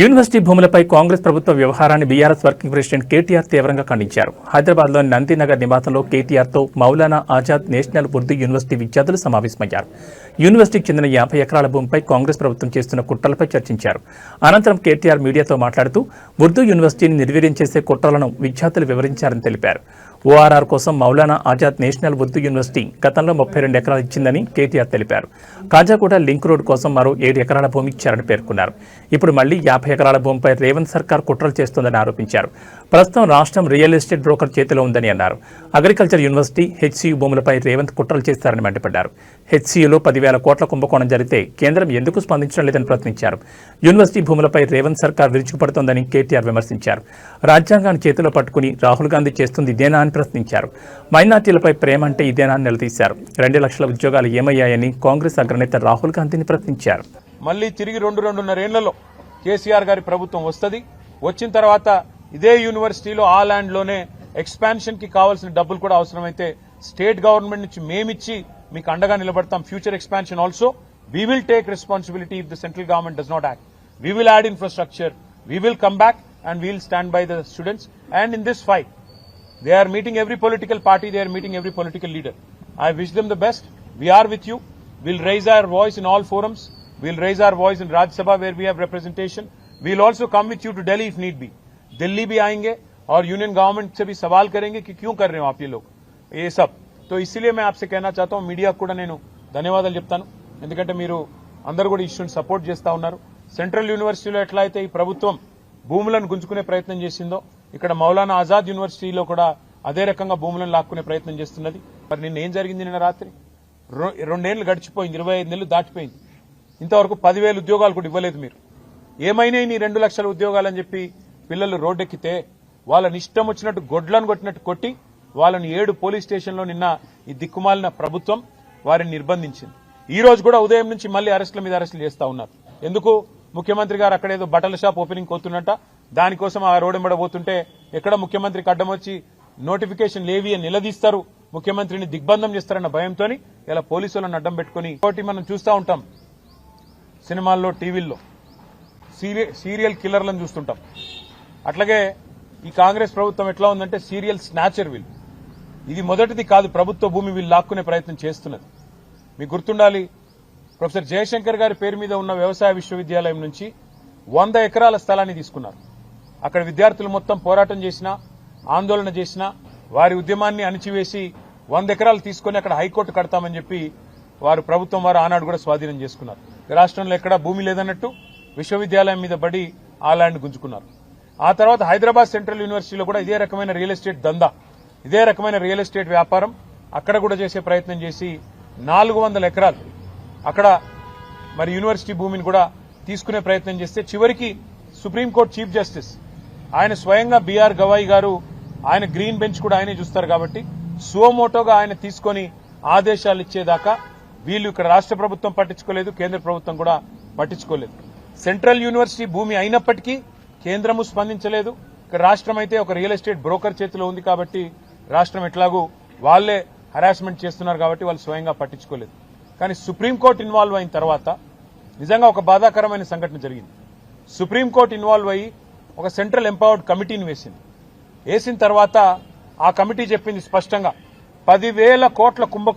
University భూములపై కాంగ్రెస్ ప్రభుత్వ వ్యవహారాన్ని బీఆర్ఎస్ వర్కింగ్ ప్రెసిడెంట్ కేటీఆర్ తీవ్రంగా ఖండించారు. హైదరాబాద్లోని నందినగర్ నివాసంలో కేటీఆర్తో మౌలానా ఆజాద్ నేషనల్ ఉర్దూ యూనివర్సిటీ విద్యార్థులు సమావేశమయ్యారు. యూనివర్సిటీకి చెందిన యాభై ఎకరాల భూమిపై కాంగ్రెస్ ప్రభుత్వం చేస్తున్న కుట్రలపై చర్చించారు. అనంతరం కేటీఆర్ మీడియాతో మాట్లాడుతూ ఉర్దూ యూనివర్సిటీని నిర్వీర్యం చేసే కుట్రలను విద్యార్థులు వివరించారని తెలిపారు. ఓఆర్ఆర్ కోసం మౌలానా ఆజాద్ నేషనల్ ఉర్దూ యూనివర్సిటీ గతంలో ముప్పై రెండు ఎకరాలు ఇచ్చిందని కేటీఆర్ తెలిపారు. కాజాగూడ లింక్ రోడ్ కోసం మరో ఏడు ఎకరాల భూమి ఇచ్చారని పేర్కొన్నారు. ఇప్పుడు మళ్ళీ యాభై ఎకరాల భూమిపై రేవంత్ సర్కార్ కుట్రలు చేస్తోందని ఆరోపించారు. ప్రస్తుతం రాష్ట్రం రియల్ ఎస్టేట్ బ్రోకర్ చేతిలో ఉందని అన్నారు. అగ్రికల్చర్ యూనివర్సిటీ హెచ్సియు భూములపై రేవంత్ కుట్రలు చేస్తారని మండిపడ్డారు. హెచ్సియులో పదివేల కోట్ల కుంభకోణం జరిగితే కేంద్రం ఎందుకు స్పందించడం లేదని ప్రశ్నించారు. యూనివర్సిటీ భూములపై రేవంత్ సర్కార్ విరుచుకుపడుతోందని కేటీఆర్ విమర్శించారు. రాజ్యాంగాన్ని చేతిలో పట్టుకుని రాహుల్ గాంధీ చేస్తుంది ఇదేనా అని ప్రశ్నించారు. మైనార్టీలపై ప్రేమ అంటే ఇదేనా నిలదీశారు. రెండు లక్షల ఉద్యోగాలు ఏమయ్యాయని కాంగ్రెస్ అగ్రనేత రాహుల్ గాంధీని ప్రశ్నించారు. మళ్ళీ తిరిగి రెండు రెండున్నరేళ్ళలో కేసీఆర్ గారి ప్రభుత్వం వస్తుంది. వచ్చిన తర్వాత ఇదే యూనివర్సిటీలో ఆ ల్యాండ్లోనే ఎక్స్పాన్షన్కి కావాల్సిన డబ్బులు కూడా అవసరమైతే స్టేట్ గవర్నమెంట్ నుంచి మేమిచ్చి మీకు అండగా నిలబడతాం. Future expansion also. We will take responsibility if the central government does not act we will add infrastructure we will come back and we'll stand by the students and in this fight They are meeting every political party, they are meeting every political leader. I wish them the best. We are with you. We'll raise our voice in all forums. We'll raise our voice in Rajya Sabha where we have representation. We'll also come with you to Delhi if need be. Delhi भी आएंगे और union government से भी सवाल करेंगे कि क्यों कर रहे हो आप ये लोग ये सब तो इसीलिए मैं आपसे कहना चाहता हूँ మీడియాకు కూడా నేను ధన్యవాదాలు చెప్తాను ఎందుకంటే మీరు అందరూ కూడా ఇష్యూని సపోర్ట్ చేస్తా ఉన్నారు సెంట్రల్ యూనివర్సిటీలో ఎట్లా అయితే ఈ ప్రభుత్వం భూములను గుంజుకునే ప్రయత్నం చేసిందో ఇక్కడ మౌలానా ఆజాద్ యూనివర్సిటీలో కూడా అదే రకంగా భూములను లాక్కునే ప్రయత్నం చేస్తున్నది. మరి నిన్న ఏం జరిగింది నిన్న రాత్రి? రెండేళ్ళు గడిచిపోయింది ఇరవై ఐదు నెలలు దాటిపోయింది. ఇంతవరకు పదివేల ఉద్యోగాలు కూడా ఇవ్వలేదు మీరు. ఏమైనాయి నీ రెండు లక్షల ఉద్యోగాలని చెప్పి పిల్లలు రోడ్డెక్కితే వాళ్ళని ఇష్టం వచ్చినట్టు గొడ్లను కొట్టినట్టు కొట్టి వాళ్ళని ఏడు పోలీస్ స్టేషన్లో నిన్న ఈ దిక్కుమాలిన ప్రభుత్వం వారిని నిర్బంధించింది. ఈ రోజు కూడా ఉదయం నుంచి మళ్ళీ అరెస్టుల మీద అరెస్టులు చేస్తా ఉన్నారు. ఎందుకు? ముఖ్యమంత్రి గారు అక్కడేదో బట్టల షాప్ ఓపెనింగ్ కోతున్నట్ట దానికోసం ఆ రోడ్ పోతుంటే ఎక్కడ ముఖ్యమంత్రికి అడ్డం వచ్చి నోటిఫికేషన్ లేవి అని నిలదీస్తారు. ముఖ్యమంత్రిని దిగ్బంధం చేస్తారన్న భయంతో ఇలా పోలీసులను అడ్డం పెట్టుకుని ఒకటి మనం చూస్తూ ఉంటాం. సినిమాల్లో టీవీల్లో సీరియల్ సీరియల్ కిల్లర్లను చూస్తుంటాం. అట్లాగే ఈ కాంగ్రెస్ ప్రభుత్వం ఎట్లా ఉందంటే సీరియల్ స్నాచర్ విల్. ఇది మొదటిది కాదు ప్రభుత్వ భూమి వీళ్ళు లాక్కునే ప్రయత్నం చేస్తున్నది. మీకు గుర్తుండాలి ప్రొఫెసర్ జయశంకర్ గారి పేరు మీద ఉన్న వ్యవసాయ విశ్వవిద్యాలయం నుంచి వంద ఎకరాల స్థలాన్ని తీసుకున్నారు. అక్కడ విద్యార్థులు మొత్తం పోరాటం చేసినా ఆందోళన చేసినా వారి ఉద్యమాన్ని అణిచివేసి వంద ఎకరాలు తీసుకొని అక్కడ హైకోర్టు కడతామని చెప్పి వారు ప్రభుత్వం వారు ఆనాడు కూడా స్వాధీనం చేసుకున్నారు. రాష్ట్రంలో ఎక్కడా భూమి లేదన్నట్టు విశ్వవిద్యాలయం మీద బడి ఆ ల్యాండ్ గుంజుకున్నారు. ఆ తర్వాత హైదరాబాద్ సెంట్రల్ యూనివర్సిటీలో కూడా ఇదే రకమైన రియల్ ఎస్టేట్ దందా ఇదే రకమైన రియల్ ఎస్టేట్ వ్యాపారం అక్కడ కూడా చేసే ప్రయత్నం చేసి నాలుగు వందల ఎకరాలు అక్కడ మరి యూనివర్సిటీ భూమిని కూడా తీసుకునే ప్రయత్నం చేస్తే చివరికి సుప్రీంకోర్టు చీఫ్ జస్టిస్ ఆయన స్వయంగా బీఆర్ గవాయి గారు ఆయన గ్రీన్ బెంచ్ కూడా ఆయనే చూస్తారు కాబట్టి సువమోటోగా ఆయన తీసుకొని ఆదేశాలు ఇచ్చేదాకా వీళ్ళు ఇక్కడ రాష్ట్ర ప్రభుత్వం పట్టించుకోలేదు కేంద్ర ప్రభుత్వం కూడా పట్టించుకోలేదు. సెంట్రల్ యూనివర్సిటీ భూమి అయినప్పటికీ కేంద్రము స్పందించలేదు. ఇక్కడ రాష్ట్రం అయితే ఒక రియల్ ఎస్టేట్ బ్రోకర్ చేతిలో ఉంది కాబట్టి రాష్ట్రం ఎట్లాగూ వాళ్ళే హరాస్మెంట్ చేస్తున్నారు కాబట్టి వాళ్ళు స్వయంగా పట్టించుకోలేదు. కానీ సుప్రీంకోర్టు ఇన్వాల్వ్ అయిన తర్వాత నిజంగా ఒక బాధాకరమైన సంఘటన జరిగింది. సుప్రీంకోర్టు ఇన్వాల్వ్ అయ్యి ఒక సెంట్రల్ ఎంపవర్డ్ కమిటీని వేసింది. వేసిన తర్వాత ఆ కమిటీ చెప్పింది స్పష్టంగా పదివేల కోట్ల కుంభ